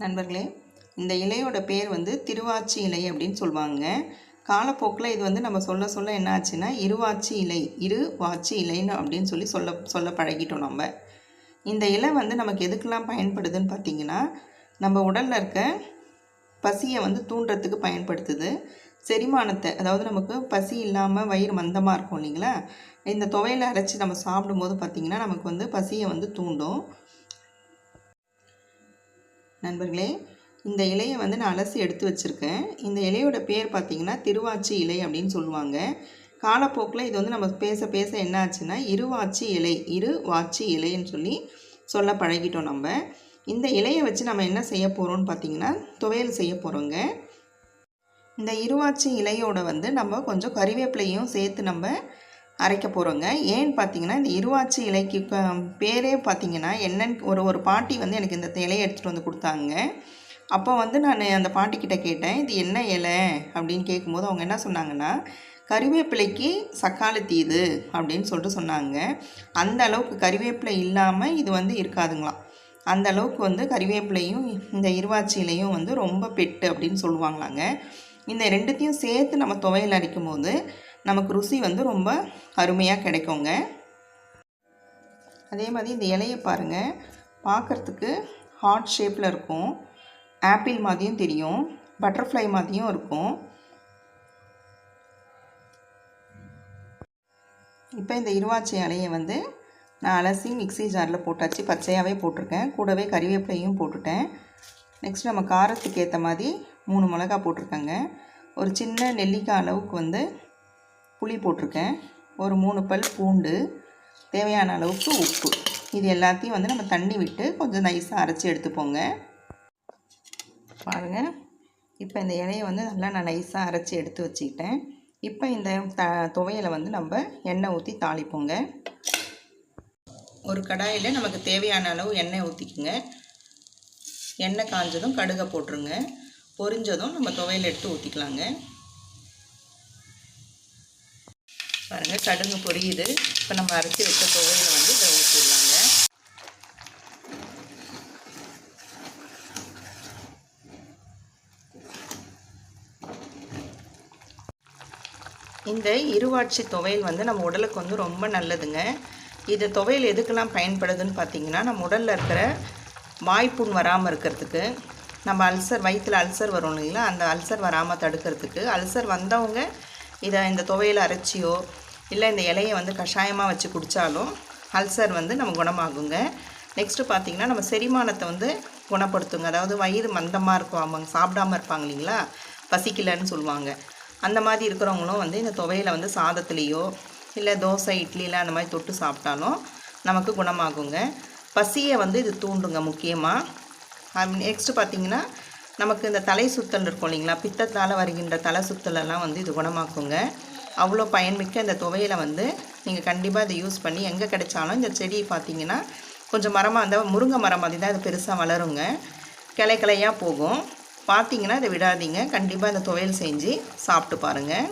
நண்பர்களே இந்த இலையோட பேர் வந்து திருவாச்சி இலை அப்படின்னு சொல்லுவாங்க. காலப்போக்கில் இது வந்து நம்ம சொல்ல சொல்ல என்ன ஆச்சுன்னா இருவாச்சி இலை இரு வாச்சி இலைன்னு அப்படின்னு சொல்லி சொல்ல சொல்ல பழகிட்டோம் நம்ம. இந்த இலை வந்து நமக்கு எதுக்கெல்லாம் பயன்படுதுன்னு பார்த்தீங்கன்னா நம்ம உடலில் இருக்க பசியை வந்து தூண்டுறதுக்கு பயன்படுத்துது. செரிமானத்தை அதாவது நமக்கு பசி இல்லாமல் வயிறு மந்தமாக இருக்கும் இல்லைங்களா? இந்த துவையில் அரைச்சி நம்ம சாப்பிடும்போது பார்த்திங்கன்னா நமக்கு வந்து பசியை வந்து தூண்டும். நண்பர்களே இந்த இலையை வந்து நான் அலசி எடுத்து வச்சுருக்கேன். இந்த இலையோட பேர் பார்த்திங்கன்னா திருவாச்சி இலை அப்படின்னு சொல்லுவாங்க. காலப்போக்கில் இது வந்து நம்ம பேச பேச என்ன ஆச்சுன்னா இருவாச்சி இலை இரு வாச்சி இலைன்னு சொல்லி சொல்ல பழகிட்டோம் நம்ம. இந்த இலையை வச்சு நம்ம என்ன செய்ய போகிறோம்னு பார்த்திங்கன்னா துவையல் செய்ய போகிறோங்க இந்த இருவாச்சி இலையோட வந்து நம்ம கொஞ்சம் கறிவேப்பிலையும் சேர்த்து நம்ம அரைக்க போகிறோங்க ஏன்னு பார்த்தீங்கன்னா இந்த இருவாச்சி இலைக்கு பேரே பார்த்தீங்கன்னா என்னன்னு ஒரு ஒரு பாட்டி வந்து எனக்கு இந்த இலையை எடுத்துகிட்டு வந்து கொடுத்தாங்க. அப்போ வந்து நான் அந்த பாட்டிக்கிட்ட கேட்டேன் இது என்ன இலை? அப்படின்னு கேட்கும்போது அவங்க என்ன சொன்னாங்கன்னா கறிவேப்பிலைக்கு சக்காளத்தி இது அப்படின்னு சொல்லிட்டு சொன்னாங்க. அந்த அளவுக்கு கறிவேப்பிலை இல்லாமல் இது வந்து இருக்காதுங்களாம். அந்த அளவுக்கு வந்து கறிவேப்பிலையும் இந்த இருவாச்சி இலையும் வந்து ரொம்ப பெட்டு அப்படின்னு சொல்லுவாங்களாங்க. இந்த ரெண்டுத்தையும் சேர்த்து நம்ம துவையல் அரைக்கும் போது நமக்கு ருசி வந்து ரொம்ப அருமையாக கிடைக்குங்க. அதே மாதிரி இந்த இலையை பாருங்கள் பார்க்குறதுக்கு ஹார்ட் ஷேப்பில் இருக்கும். ஆப்பிள் மாதிரியும் தெரியும். பட்டர்ஃப்ளை மாதிரியும் இருக்கும். இப்போ இந்த இருவாச்சி இலையை வந்து நான் அலசி மிக்ஸி ஜாரில் போட்டாச்சு. பச்சையாகவே போட்டிருக்கேன். கூடவே கறிவேப்பிலையும் போட்டுட்டேன். நெக்ஸ்ட் நம்ம காரத்துக்கு ஏற்ற மாதிரி மூணு மிளகா போட்டிருக்கேங்க. ஒரு சின்ன நெல்லிக்காய் அளவுக்கு வந்து புளி போட்டிருக்கேன். ஒரு மூணு பல் பூண்டு தேவையான அளவுக்கு உப்பு. இது எல்லாத்தையும் வந்து நம்ம தண்ணி விட்டு கொஞ்சம் நைஸாக அரைச்சி எடுத்துப்போங்க. பாருங்கள் இப்போ இந்த இலையை வந்து நல்லா நான் நைஸாக அரைச்சி எடுத்து வச்சுக்கிட்டேன். இப்போ இந்த த துவையலை வந்து நம்ம எண்ணெய் ஊற்றி தாளிப்போங்க. ஒரு கடாயில் நமக்கு தேவையான அளவு எண்ணெய் ஊற்றிக்குங்க எண்ணெய் காஞ்சதும் கடுகை போட்டுருங்க. பொரிஞ்சதும் நம்ம துவையல் எடுத்து ஊற்றிக்கலாங்க பாருங்கள் கடுகு பொரியுது. இப்போ நம்ம அரைச்சி வச்ச துவையலை வந்து இதை ஊற்றிடலாங்க இந்த இருவாட்சி துவையல் வந்து நம்ம உடலுக்கு வந்து ரொம்ப நல்லதுங்க. இது துவையல் எதுக்கெல்லாம் பயன்படுதுன்னு பார்த்தீங்கன்னா நம்ம உடலில் இருக்கிற வாய்ப்புண் வராமல் இருக்கிறதுக்கு நம்ம அல்சர் வயிற்றில் அல்சர் வரும் இல்லைங்களா? அந்த அல்சர் வராமல் தடுக்கிறதுக்கு அல்சர் வந்தவங்க இதை இந்த துவையில் அரைச்சியோ இல்லை இந்த இலையை வந்து கஷாயமாக வச்சு குடித்தாலும் அல்சர் வந்து நம்ம குணமாகுங்க. நெக்ஸ்ட்டு பார்த்தீங்கன்னா நம்ம செரிமானத்தை வந்து குணப்படுத்துங்க. அதாவது வயிறு மந்தமாக இருக்கும். அவங்க சாப்பிடாம இருப்பாங்க இல்லைங்களா? பசிக்கலன்னு சொல்லுவாங்க. அந்த மாதிரி இருக்கிறவங்களும் வந்து இந்த துவையில் வந்து சாதத்துலேயோ இல்லை தோசை இட்லியில் அந்த மாதிரி தொட்டு சாப்பிட்டாலும் நமக்கு குணமாகுங்க. பசியை வந்து இது தூண்டுங்க முக்கியமாக நெக்ஸ்ட்டு பார்த்தீங்கன்னா நமக்கு இந்த தலை சுத்தல் இருக்கும் இல்லைங்களா? பித்தத்தால் வருகின்ற தலை சுத்தலெல்லாம் வந்து இது குணமாக்குங்க. அவ்வளோ பயன்மிக்க இந்த துவையலை வந்து நீங்கள் கண்டிப்பாக இதை யூஸ் பண்ணி எங்கே கிடைச்சாலும் இந்த செடி பார்த்தீங்கன்னா கொஞ்சம் மரமாக அந்த முருங்கை மரம் மாதிரி தான் இது பெருசாக வளருங்க. கிளை கிளையாக போகும். பார்த்தீங்கன்னா இதை விடாதீங்க. கண்டிப்பாக இந்த துவையல் செஞ்சு சாப்பிட்டு பாருங்கள்